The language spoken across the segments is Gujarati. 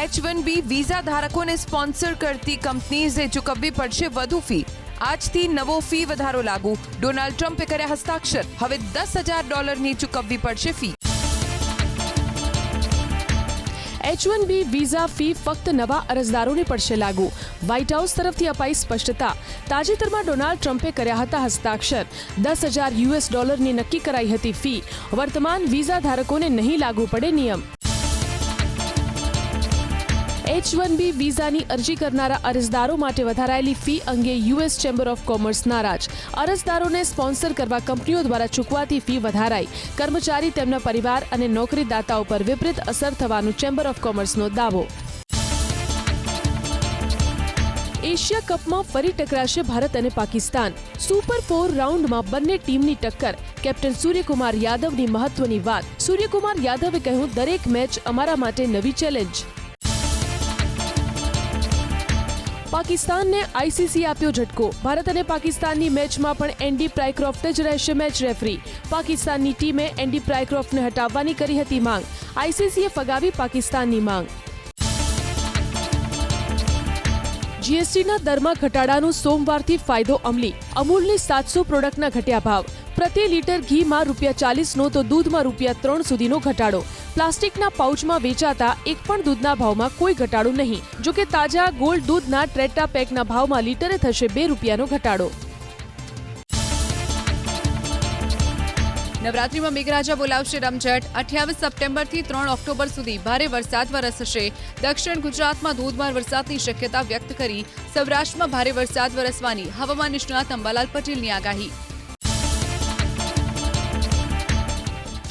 એચ વન બી વિઝા ધારકોને સ્પોન્સર કરતી કંપનીઝે ચૂકવવી પડશે વધુ ફી. આજથી નવો ફી વધારો લાગુ. ડોનાલ્ડ ટ્રમ્પે કર્યા હસ્તાક્ષર. હવે દસ હજાર ડોલરની ચૂકવવી પડશે fee. H one B visa fee ફક્ત નવા અરજદારોને પડશે લાગુ. વ્હાઇટ હાઉસ તરફથી અપાઈ સ્પષ્ટતા. તાજેતરમાં ડોનાલ્ડ ટ્રમ્પે કર્યા હતા હસ્તાક્ષર. દસ હજાર યુએસ ડોલરની નક્કી કરાઈ હતી ફી. વર્તમાન વિઝા ધારકોને નહીં લાગુ પડે નિયમ. એચ વન બી વિઝાની અરજી કરનારા અરજદારો માટે વધારાયેલી ફી અંગે યુએસ ચેમ્બર ઓફ કોમર્સ નારાજ. અરજદારોને સ્પોન્સર કરવા કંપનીઓ દ્વારા ચૂકવાતી ફી વધારાઈ. કર્મચારી, તેમના પરિવાર અને નોકરીદાતાઓ પર વિપરીત અસર થવાનું ચેમ્બર ઓફ કોમર્સનો દાવો. એશિયા કપમાં ફરી ટકરાશે ભારત અને પાકિસ્તાન. સુપર ફોર રાઉન્ડમાં બંને ટીમની ટક્કર. કેપ્ટન સૂર્યકુમાર યાદવની મહત્વની વાત. સૂર્યકુમાર યાદવે કહ્યું, દરેક મેચ અમારા માટે નવી ચેલેન્જ. પાકિસ્તાનને આઈસીસી આપ્યો ઝટકો. ભારત અને પાકિસ્તાનની મેચમાં પણ એન્ડી પ્રાયક્રોફ્ટ જ રહેશે મેચ રેફરી. પાકિસ્તાનની ટીમે એન્ડી પ્રાયક્રોફ્ટને હટાવવાની કરી હતી માંગ. આઈસીસીએ ફગાવી પાકિસ્તાનની માંગ. જીએસટીના દરમાં ઘટાડાનો સોમવારથી ફાયદો અમલી. અમૂલની સાતસો પ્રોડક્ટના ઘટ્યા ભાવ. પ્રતિ લીટર ઘીમાં રૂપિયા ચાલીસનો તો દૂધમાં રૂપિયા ત્રણ સુધીનો ઘટાડો. પ્લાસ્ટિકના પાઉચમાં વેચાતા એક પણ દૂધના ભાવમાં કોઈ ઘટાડો નહીં. જોકે તાજા ગોલ્ડ દૂધના ટ્રેટા પેકના ભાવમાં લીટરે થશે બે રૂપિયાનો ઘટાડો. નવરાત્રીમાં મેઘરાજા બોલાવશે રમઝટ. અઠ્યાવીસ સપ્ટેમ્બરથી ત્રણ ઓક્ટોબર સુધી ભારે વરસાદ વરસશે. દક્ષિણ ગુજરાતમાં ધોધમાર વરસાદની શક્યતા વ્યક્ત કરી સૌરાષ્ટ્રમાં ભારે વરસાદ વરસવાની હવામાન નિષ્ણાત અંબાલાલ પટેલની આગાહી.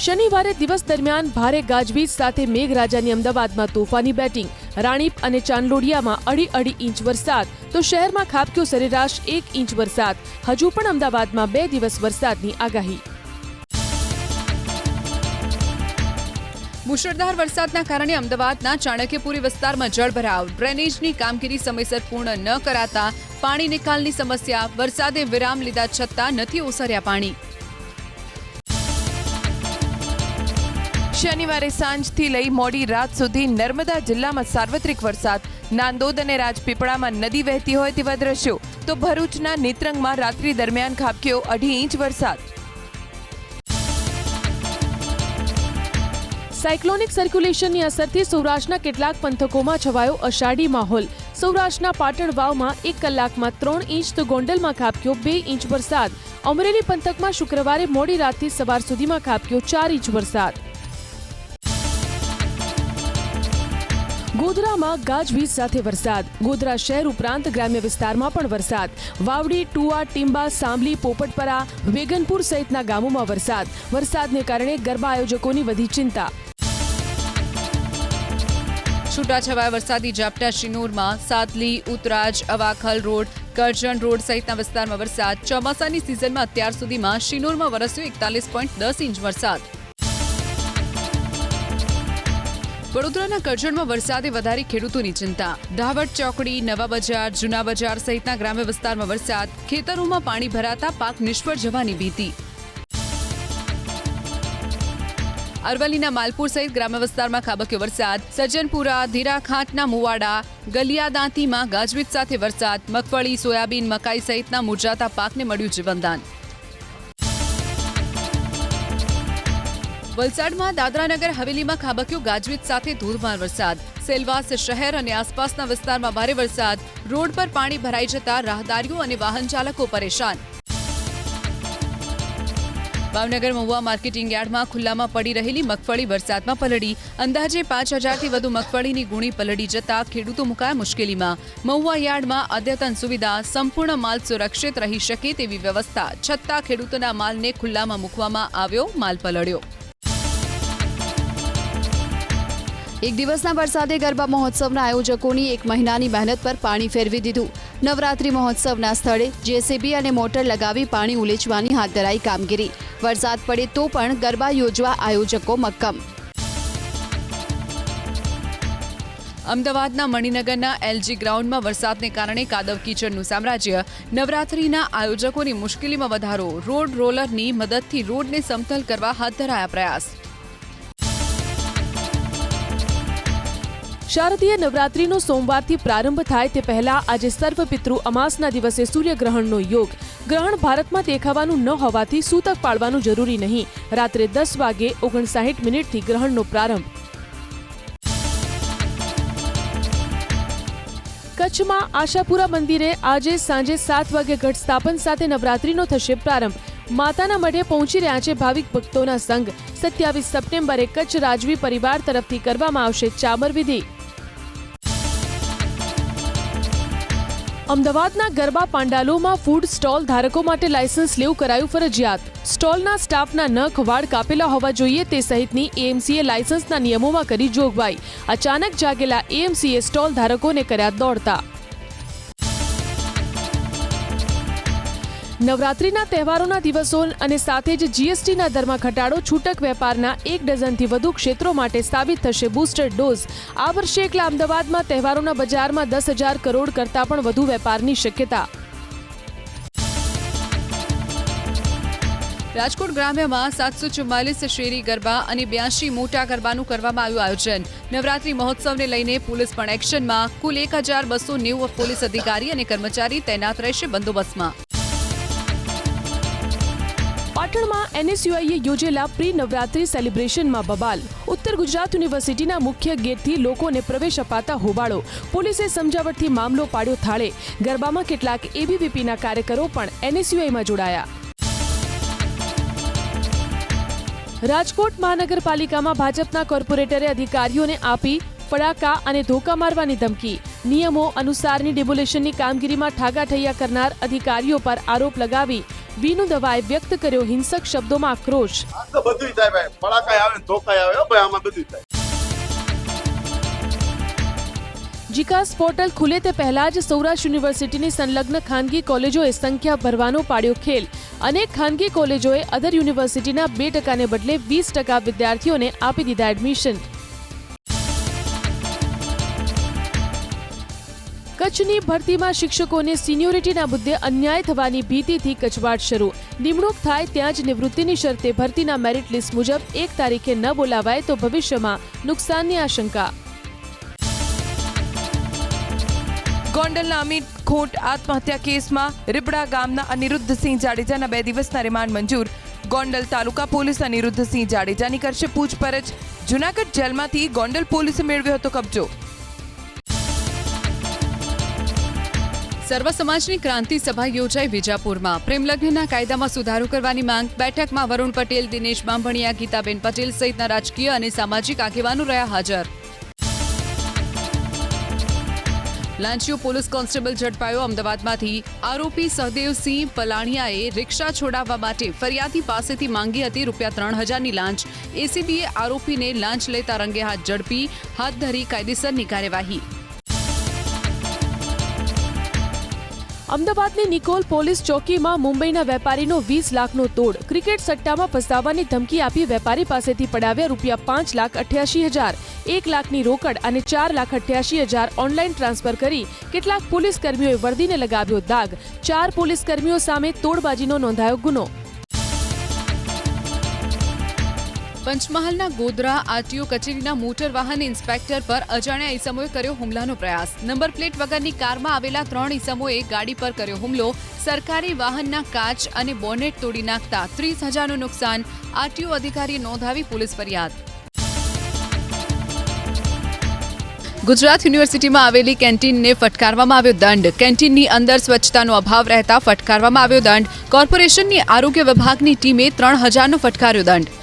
શનિવારે દિવસ દરમિયાન ભારે ગાજવીજ સાથે મેઘરાજાની અમદાવાદમાં તોફાની બેટિંગ. રાણીપ અને ચાંદલોડિયામાં અઢી અઢી ઇંચ વરસાદ. તો શહેરમાં ખાબક્યો સરેરાશ એક ઇંચ વરસાદ. હજુ પણ અમદાવાદમાં બે દિવસ વરસાદની આગાહી. મુશળધાર વરસાદના કારણે અમદાવાદના ચાણક્યપુરી વિસ્તારમાં જળભરાવ ડ્રેનેજની કામગીરી સમયસર પૂર્ણ ન કરાતા પાણી નિકાલની સમસ્યા. વરસાદે વિરામ લીધા છતાં નથી ઓસર્યા પાણી. શનિવારે સાંજથી લઈ મોડી રાત સુધી નર્મદા જિલ્લામાં સાર્વત્રિક વરસાદ. નાંદોદ અને રાજપીપળામાં નદી વહેતી હોય તેવા દ્રશ્યો. તો ભરૂચના નેત્રંગમાં રાત્રિ દરમિયાન ખાબક્યો અઢી ઇંચ વરસાદ. સાયક્લોનિક સર્ક્યુલેશનની અસરથી સૌરાષ્ટ્રના કેટલાક પંથકોમાં છવાયો અષાઢી માહોલ. સૌરાષ્ટ્રના પાટણ વાવમાં એક કલાકમાં ત્રણ ઇંચ, તો ગોંડલમાં ખાબક્યો બે ઇંચ વરસાદ. અમરેલી પંથકમાં શુક્રવારે મોડી રાતથી સવાર સુધીમાં ખાબક્યો ચાર ઇંચ વરસાદ. ગોધરામાં ગાજવીજ સાથે વરસાદ. ગોધરા શહેર ઉપરાંત ગ્રામ્ય વિસ્તારમાં પણ વરસાદ. વાવડી ટુઆ ટીંબા સાંભલી પોપટપરા, વેગનપુર સહિતના ગામોમાં વરસાદ. વરસાદને કારણે ગરબા આયોજકોની વધી ચિંતા. છૂટાછવાયા વરસાદી ઝાપટા શિનોરમાં સાતલી, ઉતરાજ, અવાખલ રોડ, કરજણ રોડ સહિતના વિસ્તારમાં વરસાદ. ચોમાસાની સિઝનમાં અત્યાર સુધીમાં શિનોરમાં વરસ્યો એકતાલીસ પોઈન્ટ દસ ઇંચ વરસાદ. વડોદરાના કરજણમાં વરસાદે વધારી ખેડૂતોની ચિંતા. ધાવટ, ચોકડી, નવા બજાર, જૂના બજાર સહિતના ગ્રામ્ય વિસ્તારમાં વરસાદ. ખેતરોમાં પાણી ભરાતા પાક નિષ્ફળ જવાની ભીતિ. અરવલ્લીના માલપુર સહિત ગ્રામ્ય વિસ્તારમાં ખાબક્યો વરસાદ. સજ્જનપુરા ધીરાખાંટના મુવાડા, ગલિયાદાંતીમાં ગાજવીજ સાથે વરસાદ. મગફળી, સોયાબીન, મકાઈ સહિતના મુરજાતા પાકને મળ્યું જીવનદાન. વલસાડમાં દાદરાનગર હવેલીમાં ખાબક્યો ગાજવીજ સાથે ધોધમાર વરસાદ. સેલવાસ શહેર અને આસપાસના વિસ્તારમાં ભારે વરસાદ. રોડ પર પાણી ભરાઈ જતા રાહદારીઓ અને વાહન ચાલકો પરેશાન. ભાવનગર મહુવા માર્કેટિંગ યાર્ડમાં ખુલ્લામાં પડી રહેલી મગફળી વરસાદમાં પલળી. અંદાજે પાંચ હજારથી વધુ મગફળીની ગુણી પલળી જતા ખેડૂતો મુકાયા મુશ્કેલીમાં. મહુવા યાર્ડમાં અદ્યતન સુવિધા, સંપૂર્ણ માલ સુરક્ષિત રહી શકે તેવી વ્યવસ્થા. છતાં ખેડૂતોના માલને ખુલ્લામાં મૂકવામાં આવ્યો, માલ પલળ્યો. એક દિવસના વરસાદે ગરબા મહોત્સવના આયોજકોની એક મહિનાની મહેનત પર પાણી ફેરવી દીધું. નવરાત્રી મહોત્સવના સ્થળે જેસીબી અને મોટર લગાવી પાણી ઉલેચવાની હાથ ધરાઈ કામગીરી. વરસાદ પડે તો પણ ગરબા યોજવા આયોજકો મક્કમ. અમદાવાદના મણિનગરના એલજી ગ્રાઉન્ડમાં વરસાદને કારણે કાદવ કીચડનું સામ્રાજ્ય. નવરાત્રીના આયોજકોની મુશ્કેલીમાં વધારો. રોડ રોલરની મદદથી રોડને સમતલ કરવા હાથ ધરાયા પ્રયાસ. શારદીય નવરાત્રીનો સોમવારથી પ્રારંભ થાય તે પહેલા આજે સર્વપિતૃ અમાસના દિવસે સૂર્યગ્રહણનો યોગ. ગ્રહણ ભારતમાં દેખાવાનું ન હોવાથી સૂતક પાળવાનું જરૂરી નહીં. રાત્રે દસ વાગે ઓગણસાઠ મિનિટથી ગ્રહણનો પ્રારંભ. કચ્છમાં આશાપુરા મંદિરે આજે સાંજે સાત વાગે ઘટ સ્થાપન સાથે નવરાત્રીનો થશે પ્રારંભ. માતાના મઢે પહોંચી રહ્યા છે ભાવિક ભક્તોના સંઘ. સત્યાવીસ સપ્ટેમ્બરે કચ્છ રાજવી પરિવાર તરફથી કરવામાં આવશે ચામર વિધિ અમદાવાદના ગરબા પાંડાલોમાં ફૂડ સ્ટોલ ધારકો માટે લાયસન્સ લેવું કરાયું ફરજિયાત. સ્ટોલના સ્ટાફના નખ વાળ કાપેલા હોવા જોઈએ તે સહિતની એએમસીએ લાયસન્સના નિયમોમાં કરી જોગવાઈ. અચાનક જાગેલા એએમસીએ સ્ટોલ ધારકોને કર્યા દોડતા. નવરાત્રીના તહેવારોના દિવસો અને સાથે જ જીએસટીના દરમાં ઘટાડો, છૂટક વેપારના એક ડઝનથી વધુ ક્ષેત્રો માટે સાબિત થશે બૂસ્ટર ડોઝ. આ વર્ષે એકલા અમદાવાદમાં તહેવારોના બજારમાં દસ હજાર કરોડ કરતાં પણ વધુ વેપારની શક્યતા. રાજકોટ ગ્રામ્યમાં સાતસો ચુમ્માલીસ શેરી ગરબા અને બ્યાસી મોટા ગરબાનું કરવામાં આવ્યું આયોજન. નવરાત્રી મહોત્સવને લઈને પોલીસ પણ એક્શનમાં. કુલ એક હજાર બસો નેવું પોલીસ અધિકારી અને કર્મચારી તૈનાત રહેશે બંદોબસ્તમાં. પાટણમાં એનએસયુઆઈએ યોજેલા પ્રી નવરાત્રી સેલિબ્રેશનમાં બબાલ. ઉત્તર ગુજરાત યુનિવર્સિટીના મુખ્ય ગેટથી લોકોને પ્રવેશ અપાતા હોબાળો. પોલીસે સમજાવટથી મામલો પાડ્યો થાળે. ગરબામાં કેટલાક એબીવીપીના કાર્યકરો પણ એનએસયુઆઈમાં જોડાયા. રાજકોટ મહાનગરપાલિકામાં ભાજપના કોર્પોરેટરે અધિકારીઓને આપી ફડાકા અને ધોકા મારવાની ધમકી. નિયમો અનુસારની ડિમોલેશનની કામગીરીમાં ઠાગાઠૈયા કરનાર અધિકારીઓ પર આરોપ લગાવી વિનુ દવાએ વ્યક્ત કર્યો હિંસક શબ્દોમાં આક્રોશ. બધું થાય ભાઈ. પડાકાય આવે ધોકાય આવે. ભાઈ આમાં બધું થાય. જીકાસ પોર્ટલ ખુલે તે પહેલા જ સૌરાષ્ટ્ર યુનિવર્સિટીની સંલગ્ન ખાનગી કોલેજોએ સંખ્યા ભરવાનો પાડ્યો ખેલ. અનેક ખાનગી કોલેજોએ અધર યુનિવર્સિટીના બે ટકાને બદલે વીસ ટકા વિદ્યાર્થીઓને આપી દીધા એડમિશન કચ્છની ભરતીમાં શિક્ષકોને સિનિયોરિટીના મુદ્દે અન્યાય થવાની ભીતિથી કચવાટ શરૂ. નિમણૂક થાય ત્યાં જ નિવૃત્તિની શરતે ભરતીના મેરિટ લિસ્ટ મુજબ એક તારીખે ન બોલાવાય તો ભવિષ્યમાં નુકસાનની આશંકા. ગોંડલના અમિત ખોટ આત્મહત્યા કેસમાં રીબડા ગામના અનિરુદ્ધસિંહ જાડેજાના બે દિવસના રિમાન્ડ મંજૂર. ગોંડલ તાલુકા પોલીસ અનિરુદ્ધસિંહ જાડેજાની કરશે પૂછપરછ. જુનાગઢ જેલમાંથી ગોંડલ પોલીસે મેળવ્યો હતો કબજો. સર્વ સમાજની ક્રાંતિ સભા યોજાઈ વિજાપુરમાં. પ્રેમલગ્નના કાયદામાં સુધારો કરવાની માંગ બેઠકમાં વરુણ પટેલ, દિનેશ બાંભણિયા, ગીતાબેન પટેલ સહિતના રાજકીય અને સામાજિક આગેવાનો રહ્યા હાજર. લાંચીઓ પોલીસ કોન્સ્ટેબલ ઝડપાયો અમદાવાદમાંથી. આરોપી સહદેવસિંહ પલાણિયાએ રિક્ષા છોડાવવા માટે ફરિયાદી પાસેથી માંગી હતી રૂપિયા ત્રણ હજારની લાંચ. એસીબીએ આરોપીને લાંચ લેતા રંગે હાથ ઝડપી, હાથ ધરી કાયદેસરની કાર્યવાહી. અમદાવાદની નિકોલ પોલીસ ચોકીમાં મુંબઈના વેપારીનો વીસ લાખનો તોડ ક્રિકેટ સટ્ટામાં ફસાવવાની ધમકી આપી વેપારી પાસેથી પડાવ્યા રૂપિયા પાંચ લાખ અઠ્યાસી હજાર, એક લાખની રોકડ અને ચાર લાખ અઠ્યાસી હજાર ઓનલાઈન ટ્રાન્સફર કરી કેટલાક પોલીસ કર્મીઓએ વર્દીને લગાવ્યો દાગ. ચાર પોલીસ કર્મીઓ સામે તોડબાજીનો નોંધાયો ગુનો. પંચમહાલના ગોધરા આરટીઓ કચેરીના મોટર વાહન ઇન્સ્પેક્ટર પર અજાણ્યા ઈસમોએ કર્યો હુમલાનો પ્રયાસ. નંબર પ્લેટ વગરની કારમાં આવેલા ત્રણ ઈસમોએ ગાડી પર કર્યો હુમલો. સરકારી વાહનના કાચ અને બોનેટ તોડી નાખતા ત્રીસ હજારનું નુકસાન, આરટીઓ અધિકારીએ નોંધાવી પોલીસ ફરિયાદ. ગુજરાત યુનિવર્સિટીમાં આવેલી કેન્ટીનને ફટકારવામાં આવ્યો દંડ. કેન્ટીનની અંદર સ્વચ્છતાનો અભાવ રહેતા ફટકારવામાં આવ્યો દંડ. કોર્પોરેશનની આરોગ્ય વિભાગની ટીમે ત્રણ હજારનો ફટકાર્યો દંડ.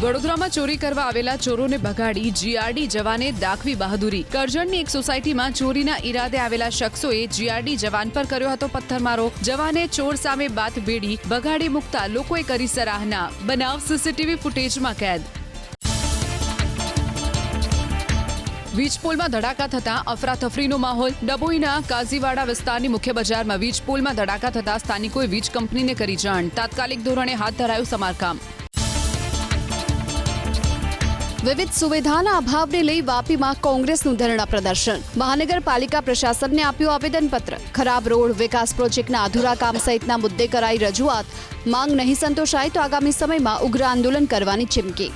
વડોદરામાં ચોરી કરવા આવેલા ચોરોને ભગાડી જીઆરડી જવાને દાખવી બહાદુરી. કરજણની એક સોસાયટીમાં ચોરીના ઈરાદે આવેલા શખ્સોએ જીઆરડી જવાન પર કર્યો હતો પથ્થરમારો. જવાને ચોર સામે બાત ભેડી ભગાડી મૂકતા લોકોએ કરી સરાહના. બનાવ સીસીટીવી ફૂટેજમાં કેદ. વીજપોલમાં ધડાકા થતા અફરાતફરીનો માહોલ. ડભોઈના કાઝીવાડા વિસ્તારની મુખ્ય બજારમાં વીજપોલમાં ધડાકા થતા સ્થાનિકોએ વીજ કંપનીને કરી જાણ. તાત્કાલિક ધોરણે હાથ ધરાયું સમારકામ. વિવિધ સુવિધાના અભાવને લઈ વાપીમાં કોંગ્રેસનું ધરણા પ્રદર્શન. મહાનગરપાલિકા પ્રશાસનને આપ્યું આવેદનપત્ર. ખરાબ રોડ વિકાસ પ્રોજેક્ટના અધૂરા કામ સહિતના મુદ્દે કરાઈ રજૂઆત. માંગ નહીં સંતોષાય તો આગામી સમયમાં ઉગ્ર આંદોલન કરવાની ચીમકી.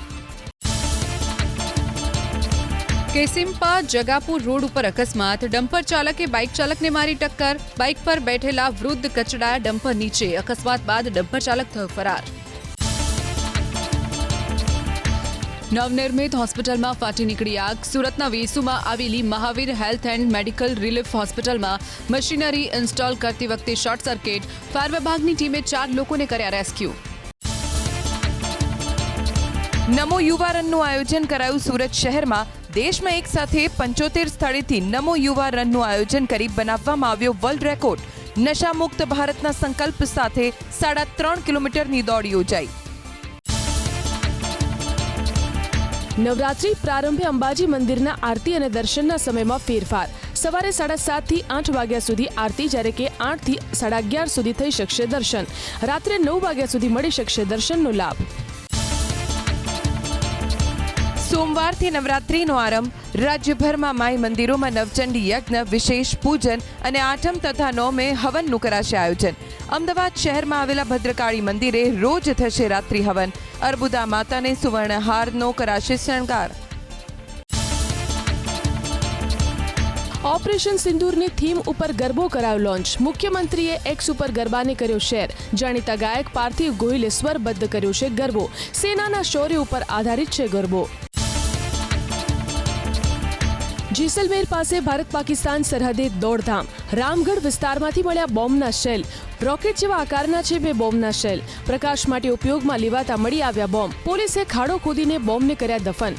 કેસિમ્પા જગાપુર રોડ ઉપર અકસ્માત. ડમ્પર ચાલકે બાઇક ચાલકને મારી ટક્કર. બાઇક પર બેઠેલા વૃદ્ધ કચડા ડમ્પર નીચે. અકસ્માત બાદ ડમ્પર ચાલક થયો ફરાર. નવનિર્મિત હોસ્પિટલમાં ફાટી નીકળી આગ. સુરતના વેસુમાં આવેલી Mahavir health and medical relief હોસ્પિટલમાં મશીનરી ઇન્સ્ટોલ કરતી વખતે શોર્ટ સર્કિટ. ફાયર વિભાગની ટીમે ચાર લોકોને કર્યા રેસ્ક્યુ. નમો યુવા રનનું આયોજન કરાયું સુરત શહેરમાં. દેશમાં એક સાથે પંચોતેર સ્થળેથી નમો યુવા રનનું આયોજન કરી બનાવવામાં આવ્યો વર્લ્ડ રેકોર્ડ. નશામુક્ત ભારતના સંકલ્પ સાથે સાડા ત્રણ કિલોમીટરની દોડ યોજાઈ. નવરાત્રી પ્રારંભે અંબાજી મંદિરના આરતી અને દર્શનના સમયમાં ફેરફાર. સવારે સાડા સાતથી આઠ વાગ્યા સુધી આરતી, જ્યારે કે આઠથી સાડા અગિયાર સુધી થઈ શકશે દર્શન. રાત્રે નવ વાગ્યા સુધી મળી શકશે દર્શનનો લાભ. સોમવારથી નવરાત્રીનો આરંભ. રાજ્યભરમાં માઈ મંદિરોમાં નવચંડી યજ્ઞ, વિશેષ પૂજન અને આઠમ તથા નોમે હવનનું કરાશે આયોજન. અમદાવાદ શહેરમાં આવેલા ભદ્રકાળી મંદિરે રોજ થશે રાત્રિ હવન. અર્બુદા માતાને સુવર્ણહારનો કરાશે શણગાર. ઓપરેશન સિંદૂરની થીમ ઉપર ગરબો કરાયો લોન્ચ. મુખ્યમંત્રીએ એક્સ ઉપર ગરબાને કર્યો શેર. જાણીતા ગાયક પાર્થિવ ગોહિલે સ્વરબદ્ધ કર્યો છે ગરબો. સેનાના શૌર્ય ઉપર આધારિત છે ગરબો. જેસલમેર પાસે ભારત પાકિસ્તાન સરહદે દોડધામ. રામગઢ વિસ્તારમાંથી મળ્યા બોમ્બના શેલ. રોકેટ જેવા આકારના છે બે બોમ્બના શેલ. પ્રકાશ માટે ઉપયોગમાં લેવાતા મળી આવ્યા બોમ્બ. પોલીસે ખાડો ખોદીને બોમ્બને કર્યા દફન.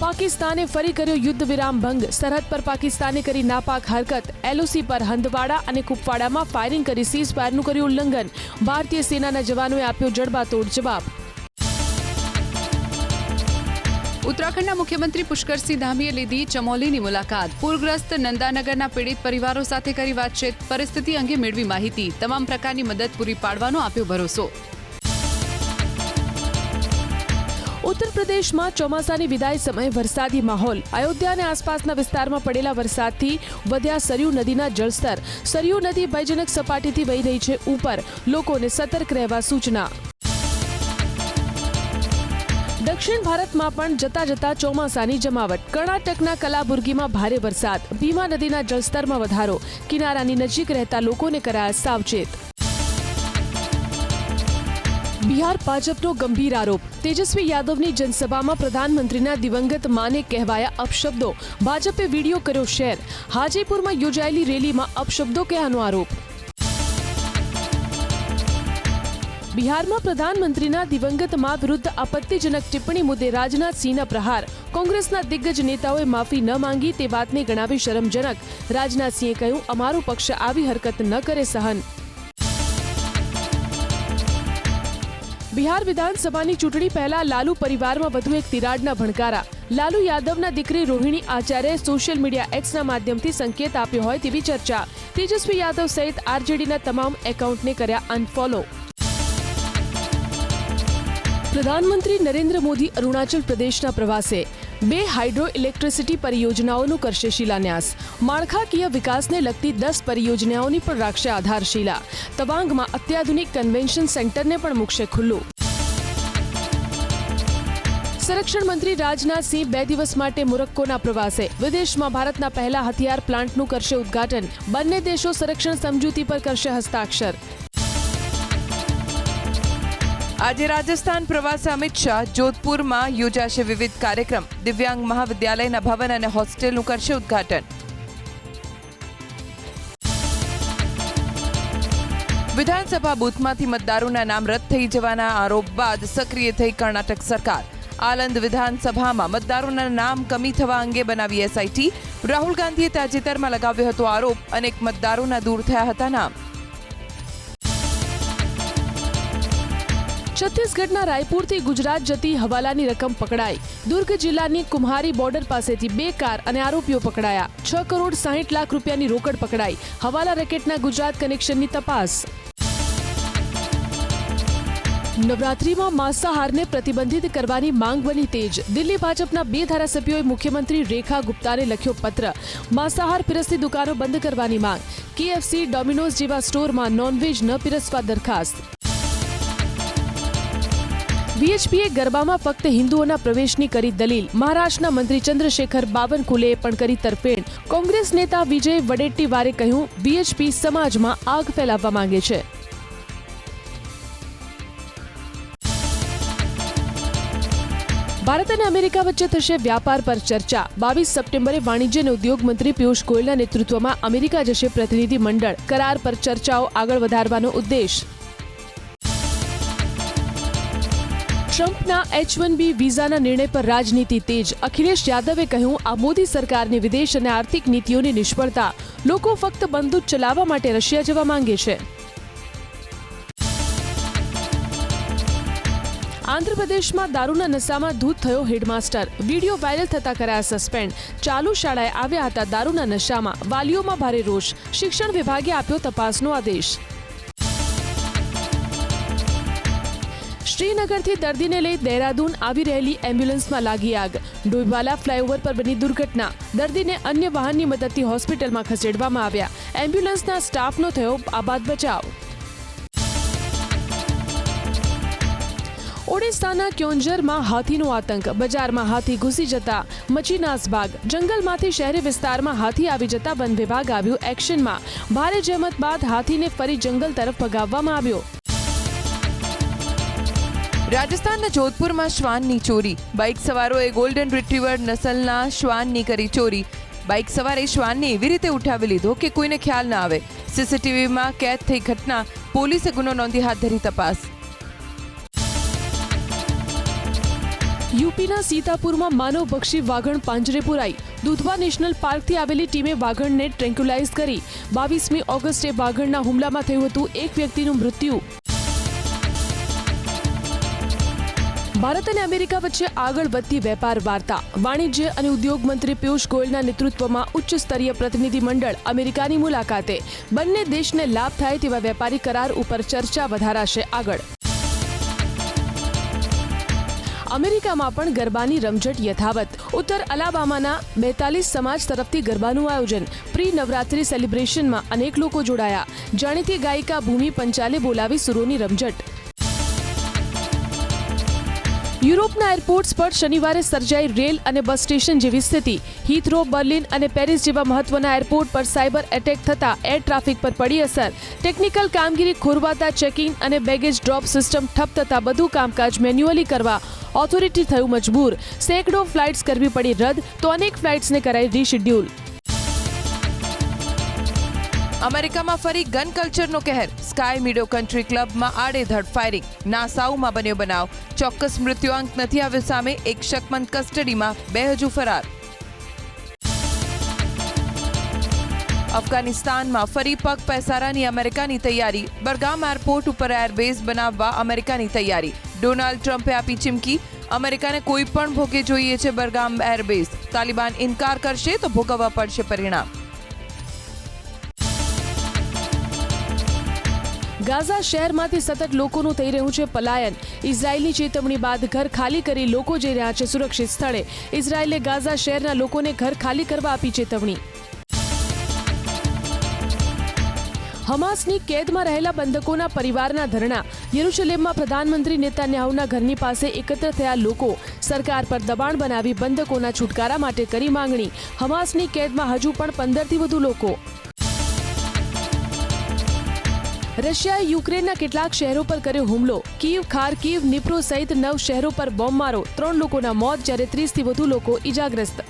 પાકિસ્તાને ફરી કર્યો યુદ્ધ વિરામ ભંગ. સરહદ પર પાકિસ્તાને કરી નાપાક હરકત. એલઓસી પર હંદવાડા અને કુપવાડામાં ફાયરિંગ કરી સીઝ ફાયરનું કર્યું ઉલ્લંઘન. ભારતીય સેનાના જવાનોએ આપ્યો જડબાતોડ જવાબ. ઉત્તરાખંડના મુખ્યમંત્રી પુષ્કરસિંહ ધામીએ લીધી ચમોલીની મુલાકાત. પૂરગ્રસ્ત નંદાનગરના પીડિત પરિવારો સાથે કરી વાતચીત. પરિસ્થિતિ અંગે મેળવી માહિતી. તમામ પ્રકારની મદદ પૂરી પાડવાનો આપ્યો ભરોસો. ઉત્તર પ્રદેશમાં ચોમાસાની વિદાય સમયે વરસાદી માહોલ. અયોધ્યા અને આસપાસના વિસ્તારમાં પડેલા વરસાદથી વધ્યા સરયુ નદીના જળસ્તર. સરયુ નદી ભયજનક સપાટીથી વહી રહી છે ઉપર. લોકોને સતર્ક રહેવા સૂચના. દક્ષિણ ભારતમાં પણ જતા જતા ચોમાસાની જમાવટ. કર્ણાટકના કલાબુર્ગીમાં ભારે વરસાદ. ભીમા નદીના જળસ્તરમાં વધારો. કિનારાની નજીક રહેતા લોકોને કરાયા સાવચેત. બિહાર ભાજપનો ગંભીર આરોપ. તેજસ્વી યાદવની જનસભામાં પ્રધાનમંત્રીના દિવંગત માને કહેવાયા અપશબ્દો. ભાજપે વીડિયો કર્યો શેર. હાજીપુરમાં યોજાયેલી રેલીમાં અપશબ્દો કહેવાનો આરોપ. બિહારમાં પ્રધાનમંત્રીના દિવંગત મા વિરુદ્ધ આપત્તિજનક ટિપ્પણી મુદ્દે રાજનાથસિંહના પ્રહાર. કોંગ્રેસના દિગ્ગજ નેતાઓએ માફી ન માંગી તે વાતને ગણાવી શરમજનક. રાજનાથસિંહે કહ્યું, અમારો પક્ષ આવી હરકત ન કરે સહન. બિહાર વિધાનસભાની ચૂંટણી પહેલા લાલુ પરિવારમાં વધુ એક તિરાડના ભણકારા. લાલુ યાદવના દીકરી રોહિણી આચાર્યે સોશિયલ મીડિયા એક્સના માધ્યમથી સંકેત આપ્યો હોય તેવી ચર્ચા. તેજસ્વી યાદવ સહિત આરજેડીના તમામ એકાઉન્ટને કર્યા અનફોલો. પ્રધાનમંત્રી નરેન્દ્ર મોદી અરુણાચલ પ્રદેશના પ્રવાસે બે હાઇડ્રો ઇલેક્ટ્રિસિટી પરિયોજનાઓનું કરશે શિલાન્યાસ. માળખાકીય વિકાસને લગતી દસ પરિયોજનાઓની પણ રાખશે આધારશિલા. તવાંગમાં અત્યાધુનિક કન્વેન્શન સેન્ટરને પણ મૂકશે ખુલ્લું. સંરક્ષણ મંત્રી રાજનાથસિંહ બે દિવસ માટે મોરક્કોના પ્રવાસે. વિદેશમાં ભારતના પહેલા હથિયાર પ્લાન્ટનું કરશે ઉદ્ઘાટન. બંને દેશો સંરક્ષણ સમજૂતી પર કરશે હસ્તાક્ષર. આજે રાજસ્થાન પ્રવાસે અમિત શાહ જોધપુરમાં યોજાશે વિવિધ કાર્યક્રમ. દિવ્યાંગ મહાવિદ્યાલયના ભવન અને હોસ્ટેલનું કરશે ઉદ્ઘાટન. વિધાનસભા બૂથમાંથી મતદારોના નામ રદ થઈ જવાના આરોપ બાદ સક્રિય થઈ કર્ણાટક સરકાર. આલંદ વિધાનસભામાં મતદારોના નામ કમી થવા અંગે બનાવી એસઆઈટી રાહુલ ગાંધીએ તાજેતરમાં લગાવ્યો હતો આરોપ. અનેક મતદારોના દૂર થયા હતા નામ. છત્તીસગઢના રાયપુરથી ગુજરાત જતી હવાલાની રકમ પકડાઈ. દુર્ગ જિલ્લાની કુમ્હારી બોર્ડર પાસેથી બે કાર અને આરોપીઓ પકડાયા. છ કરોડ સાહીઠ લાખ રૂપિયાની રોકડ પકડાઈ. હવાલા રેકેટના ગુજરાત કનેક્શનની તપાસ. નવરાત્રીમાં માંસાહારને પ્રતિબંધિત કરવાની માંગ બની તેજ. દિલ્હી ભાજપના બે ધારાસભ્યોએ મુખ્યમંત્રી રેખા ગુપ્તાને લખ્યો પત્ર. માંસાહાર પીરસતી દુકાનો બંધ કરવાની માંગ. કેએફસી, ડોમિનોઝ જેવા સ્ટોરમાં નોનવેજ ન પીરસવા દરખાસ્ત. વીએચપીએ ગરબામાં ફક્ત હિન્દુઓના પ્રવેશની કરી દલીલ. મહારાષ્ટ્રના મંત્રી ચંદ્રશેખર બાવનકુલેએ પણ કરી તરફેણ. કોંગ્રેસ નેતા વિજય વડેટ્ટીવારે કહ્યું, વીએચપી સમાજમાં આગ ફેલાવવા માંગે છે. ભારત અને અમેરિકા વચ્ચે થશે વ્યાપાર પર ચર્ચા. બાવીસ સપ્ટેમ્બરે વાણિજ્ય અને ઉદ્યોગ મંત્રી પિયુષ ગોયલના નેતૃત્વમાં અમેરિકા જશે પ્રતિનિધિ મંડળ કરાર પર ચર્ચાઓ આગળ વધારવાનો ઉદ્દેશ. ટ્રમ્પના એચ વન બી વિઝાના નિર્ણય પર રાજનીતિ તેજ. અખિલેશ યાદવે કહ્યું, આ મોદી સરકારની વિદેશ અને આર્થિક નીતિઓની નિષ્ફળતા લોકો ફક્ત બંદૂક ચલાવવા માટે રશિયા જવા માંગે છે. આંધ્રપ્રદેશમાં દારૂના નશામાં ધૂત થયો હેડમાસ્ટર. વીડિયો વાયરલ થતા કરાયા સસ્પેન્ડ. ચાલુ શાળાએ આવ્યા હતા દારૂના નશામાં. વાલીઓમાં ભારે રોષ. શિક્ષણ વિભાગે આપ્યો તપાસનો આદેશ. શ્રીનગરથી દર્દીને લઈ દહેરાદૂન આવી રહેલી એમ્બ્યુલન્સમાં લાગી આગ. ડોઈવાલા ફ્લાયઓવર પર બની દુર્ઘટના. દર્દીને અન્ય વાહનની મદદથી હોસ્પિટલમાં ખસેડવામાં આવ્યા. એમ્બ્યુલન્સના સ્ટાફનો થયો આબાદ બચાવ. ઓડિશાના ક્યોંઝરમાં હાથીનો આતંક. બજારમાં હાથી ઘૂસી જતા મચી નાસભાગ. જંગલમાંથી શહેરી વિસ્તારમાં હાથી આવી જતા વન વિભાગ આવ્યું એક્શનમાં. ભારે જહેમત બાદ હાથીને ફરી જંગલ તરફ ભગાવવામાં આવ્યો. રાજસ્થાનના જોધપુરમાં શ્વાનની ચોરી. બાઇક સવારોએ ગોલ્ડન રિટ્રીવર નસલના શ્વાનની કરી ચોરી. બાઇક સવારે શ્વાનને એવી રીતે ઉઠાવી લીધો કે કોઈને ખ્યાલ ના આવે. સીસીટીવીમાં કેદ થઈ ઘટના. પોલીસે ગુનો નોંધી હાથ ધરી તપાસ. યુપીના સીતાપુરમાં માનવભક્ષી વાઘણ પાંજરે પુરાઈ. દુધવા નેશનલ પાર્કથી આવેલી ટીમે વાઘણને ટ્રેન્ક્યુલાઇઝ કરી. બાવીસમી ઓગસ્ટે વાઘણના હુમલામાં થયું હતું એક વ્યક્તિનું મૃત્યુ. ભારત અને અમેરિકા વચ્ચે આગળ વધતી વેપાર વાર્તા, વાણિજ્ય અને ઉદ્યોગ મંત્રી પિયુષ ગોયલના નેતૃત્વમાં ઉચ્ચ સ્તરીય પ્રતિનિધિ મંડળ અમેરિકાની મુલાકાતે બંને દેશને લાભ થાય તેવા વેપારી કરાર ઉપર ચર્ચા વધારાશે આગળ. અમેરિકામાં પણ ગરબાની રમઝટ યથાવત. ઉત્તર અલાબામાના બેતાલીસ સમાજ તરફથી ગરબાનું આયોજન. પ્રી નવરાત્રી સેલિબ્રેશનમાં અનેક લોકો જોડાયા. જાણીતી ગાયિકા ભૂમિ પંચાલે બોલાવી સુરોની રમઝટ. યુરોપના એરપોર્ટ્સ પર શનિવારે સર્જાઈ રેલ અને બસ સ્ટેશન જેવી સ્થિતિ. હીથ્રો બર્લિન અને પેરિસ જેવા મહત્વના એરપોર્ટ પર સાયબર એટેક થતા એર ટ્રાફિક પર પડી અસર. ટેકનિકલ કામગીરી ખોરવાતા ચેકિંગ અને બેગેજ ડ્રોપ સિસ્ટમ ઠપ થતા બધું કામકાજ મેન્યુઅલી કરવા ઓથોરિટી થયું મજબૂર. સેંકડો ફ્લાઇટ્સ કરવી પડી રદ, તો અનેક ફ્લાઇટ્સને કરાઈ રીશેડ્યુલ અમેરિકામાં ફરી ગન કલ્ચરનો કહેર. સ્કાય મીડો કન્ટ્રી ક્લબમાં આડેધડ ફાયરિંગ નાસાઉમાં બન્યો બનાવ. ચોક્કસ મૃત્યુઆંક નથી આવ્યો સામે એક શકમંદ કસ્ટડીમાં બે હજુ ફરાર. અફઘાનિસ્તાનમાં ફરી પગ પેસારાની અમેરિકાની તૈયારી. બરગામ એરપોર્ટ ઉપર એરબેઝ બનાવવા અમેરિકાની તૈયારી. ડોનાલ્ડ ટ્રમ્પે આપી ચીમકી, અમેરિકાને કોઈ પણ ભોગે જોઈએ છે બરગામ એરબેઝ. તાલિબાન ઇનકાર કરશે તો ભોગવવા પડશે પરિણામ. ગાઝા શહેરમાંથી સતત લોકોનું થઈ રહ્યું છે પલાયન. ઇઝરાયેલની ચેતવણી બાદ ઘર ખાલી કરી લોકો જઈ રહ્યા છે સુરક્ષિત સ્થળે. ઇઝરાયેલે ગાઝા શહેરના લોકોને ઘર ખાલી કરવા આપી ચેતવણી. હમાસની કેદમાં રહેલા બંધકોના પરિવારના ધરણા. યરુશલેમમાં પ્રધાનમંત્રી નેતાન્યાહુના ઘરની પાસે એકત્ર થયા લોકો. સરકાર પર દબાણ બનાવી બંધકોના છુટકારા માટે કરી માંગણી. હમાસની કેદમાં હજુ પણ પંદરથી વધુ લોકો. રશિયાએ યુક્રેનના કેટલાક શહેરો પર કર્યો હુમલો. કીવ, ખારકીવ, નિપ્રો સહિત નવ શહેરો પર બોમ્બમારો ત્રણ લોકોના મોત, જ્યારે ત્રીસથી વધુ લોકો ઇજાગ્રસ્ત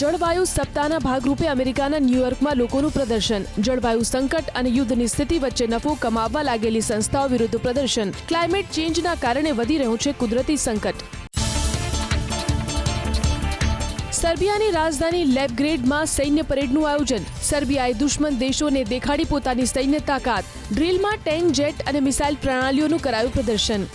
જળવાયુ સપ્તાહના ભાગરૂપે અમેરિકાના ન્યૂયોર્કમાં લોકોનું પ્રદર્શન. જળવાયુ સંકટ અને યુદ્ધની સ્થિતિ વચ્ચે નફો કમાવવા લાગેલી સંસ્થાઓ વિરુદ્ધ પ્રદર્શન. ક્લાઇમેટ ચેન્જના કારણે વધી રહ્યું છે કુદરતી સંકટ. સર્બિયાની રાજધાની લેબગ્રેડમાં સૈન્ય પરેડનું આયોજન. સર્બિયાએ દુશ્મન દેશોને દેખાડી પોતાની સૈન્ય તાકાત. ડ્રીલમાં ટેન્ક જેટ અને મિસાઇલ પ્રણાલીઓનું કરાયું પ્રદર્શન.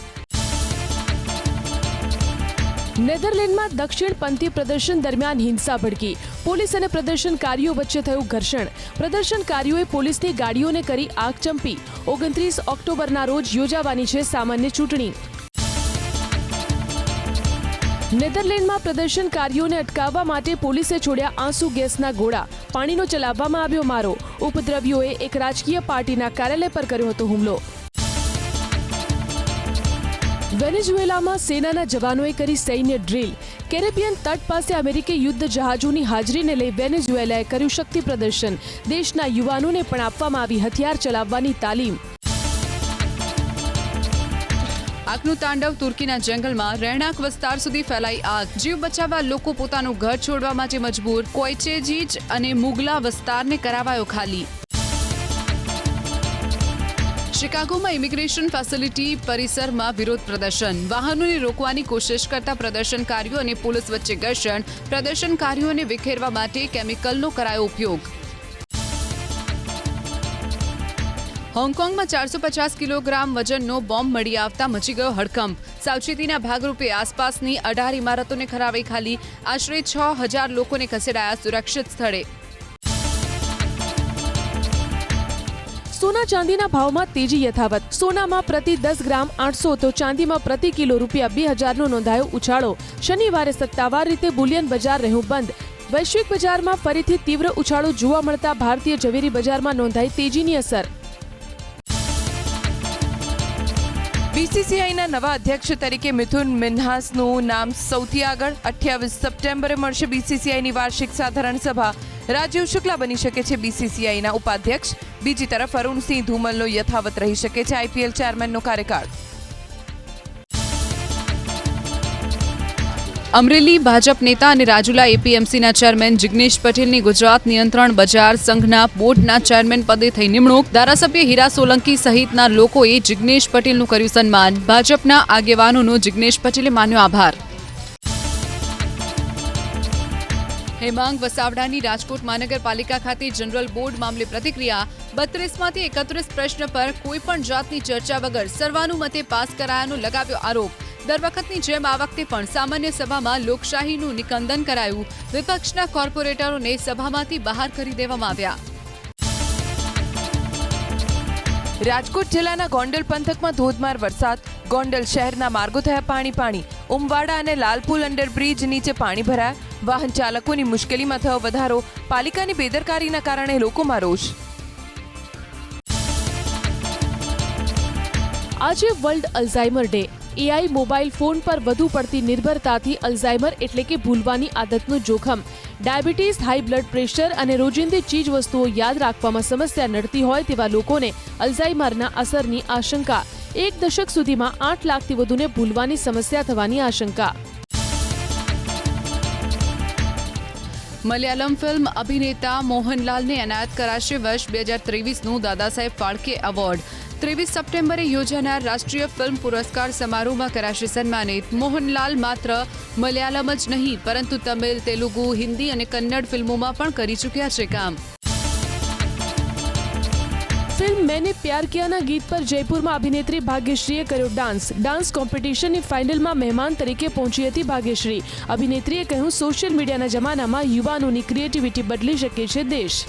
નેધરલેન્ડમાં દક્ષિણપંથી પ્રદર્શન દરમિયાન હિંસા ભડકી. પોલીસ અને પ્રદર્શનકારીઓ વચ્ચે થયું ઘર્ષણ. પ્રદર્શનકારીઓએ પોલીસની ગાડીઓને કરી આગ ચંપી. ઓગણત્રીસ ઓક્ટોબરના રોજ યોજાવાની છે સામાન્ય ચૂંટણી. નેધરલેન્ડમાં પ્રદર્શનકારીઓને અટકાવવા માટે પોલીસે છોડ્યા આંસુ ગેસના ગોળા. પાણીનો ચલાવવામાં આવ્યો મારો. ઉપદ્રવીઓએ એક રાજકીય પાર્ટીના કાર્યાલય પર કર્યો હતો હુમલો. વેનેઝુએલામાં સેનાના જવાનોએ કરી સૈન્ય ડ્રીલ. કેરેબિયન તટ પાસે અમેરિકી યુદ્ધ જહાજોની હાજરીને લઈ વેનેઝુએલાએ કર્યું શક્તિ પ્રદર્શન. દેશના યુવાનોને પણ આપવામાં આવી હથિયાર ચલાવવાની તાલીમ. આગનું તાંડવ તુર્કીના જંગલમાં રહેણાંક વિસ્તાર સુધી ફેલાઈ આગ. જીવ બચાવવા લોકો પોતાનું ઘર છોડવા માટે મજબૂર. કોઈચેજીજ અને મુગલા વિસ્તારને કરાવાયો ખાલી. શિકાગોમાં ઇમિગ્રેશન ફેસિલિટી પરિસરમાં વિરોધ પ્રદર્શન. વાહનોને રોકવાની કોશિશ કરતા પ્રદર્શનકારીઓ અને પોલીસ વચ્ચે ઘર્ષણ. પ્રદર્શનકારીઓને વિખેરવા માટે કેમિકલનો કરાયો ઉપયોગ. હોંગકોંગમાં ચારસો પચાસ કિલોગ્રામ વજનનો બોમ્બ મળી આવતા મચી ગયો હડકંપ. સાવચેતીના ભાગરૂપે આસપાસની અઢાર ઇમારતોને ખરાવી ખાલી. આશરે છ હજાર લોકોને ખસેડાયા સુરક્ષિત સ્થળે. સોના ચાંદીના ભાવમાં તેજી યથાવત. સોનામાં પ્રતિ દસ ગ્રામ આઠસો તો ચાંદીમાં પ્રતિ કિલો રૂપિયા બે હજારનો નોંધાયો ઉછાળો. શનિવારે સત્તાવાર રીતે બુલિયન બજાર રહ્યું બંધ. વૈશ્વિક બજારમાં ફરીથી તીવ્ર ઉછાળો જોવા મળતા ભારતીય ઝવેરી બજારમાં નોંધાઈ તેજીની અસર. બીસીસીઆઈના નવા અધ્યક્ષ તરીકે મિથુન મિન્હાસનું નામ સૌથી આગળ અઠ્યાવીસ સપ્ટેમ્બરે મળશે બીસીસીઆઈની વાર્ષિક સાધારણ સભા. રાજીવ શુક્લા બની શકે છે બીસીસીઆઈના ઉપાધ્યક્ષ. બીજી તરફ અરુણસિંહ ધુમલનો યથાવત રહી શકે છે આઈપીએલ ચેરમેનનો કાર્યકાળ. અમરેલી ભાજપ નેતા અને રાજુલા એપીએમસીના ચેરમેન જિગ્નેશ પટેલની ગુજરાત નિયંત્રણ બજાર સંઘના બોર્ડના ચેરમેન પદે થઈ નિમણૂક. ધારાસભ્ય હીરા સોલંકી સહિતના લોકોએ જિગ્નેશ પટેલનું કર્યું સન્માન. ભાજપના આગેવાનોનો જિગ્નેશ પટેલે માન્યો આભાર. હેમાંગ વસાવડાની રાજકોટ મહાનગરપાલિકા ખાતે જનરલ બોર્ડ મામલે પ્રતિક્રિયા. બત્રીસમાંથી એકત્રીસ પ્રશ્ન પર કોઈપણ જાતની ચર્ચા વગર સર્વાનુમતે પાસ કરાયાનો લગાવ્યો આરોપ. દર વખતની જેમ આ વખતે પણ સામાન્ય સભામાં લોકશાહીનું નિકંદન કરાયું. વિપક્ષના કોર્પોરેટરોને સભામાંથી બહાર કરી દેવામાં આવ્યા. રાજકોટ જિલ્લાના ગોંડલ પંથકમાં ધોધમાર વરસાદ. ગોંડલ શહેરના માર્ગો થયા પાણી પાણી. ઉમવાડા અને લાલપુલ અંડરબ્રિજ નીચે પાણી ભરાયા. વાહન ચાલકોની મુશ્કેલીમાં થયો વધારો. પાલિકાની બેદરકારીના કારણે લોકોમાં રોષ. આજે world Alzheimer day. AI mobile phone પર વધુ પડતી નિર્ભરતાથી અલ્ઝાઇમર એટલે કે ભૂલવાની આદતનું જોખમ ડાયાબિટીસ હાઈ બ્લડ પ્રેશર અને રોજિંદી ચીજ વસ્તુઓ યાદ રાખવામાં સમસ્યા નડતી હોય તેવા લોકોને અલ્ઝાઇમરના અસરની આશંકા એક દશક સુધીમાં આઠ લાખથી વધુને ભૂલવાની સમસ્યા થવાની આશંકા મલયાલમ ફિલ્મ અભિનેતા મોહનલાલને એનાયત કરાશે વર્ષ બે હજાર ત્રેવીસનું દાદા સાહેબ ફાળકે એવોર્ડ ત્રેવીસ સપ્ટેમ્બરે યોજાનાર રાષ્ટ્રીય ફિલ્મ પુરસ્કાર સમારોહમાં કરાશે સન્માનિત. મોહનલાલ માત્ર મલયાલમ જ નહીં, પરંતુ તમિલ, તેલુગુ, હિન્દી અને કન્નડ ફિલ્મોમાં પણ કરી ચૂક્યા છે કામ. ફિલ્મ મેને પ્યાર કિયાના ગીત પર જયપુરમાં અભિનેત્રી ભાગ્યશ્રીએ કર્યો ડાન્સ. ડાન્સ કોમ્પિટિશનની ફાઇનલમાં મહેમાન તરીકે પહોંચી હતી ભાગ્યશ્રી. અભિનેત્રીએ કહ્યું, સોશિયલ મીડિયાના જમાનામાં યુવાનોની ક્રિએટિવિટી બદલી શકે છે દેશ.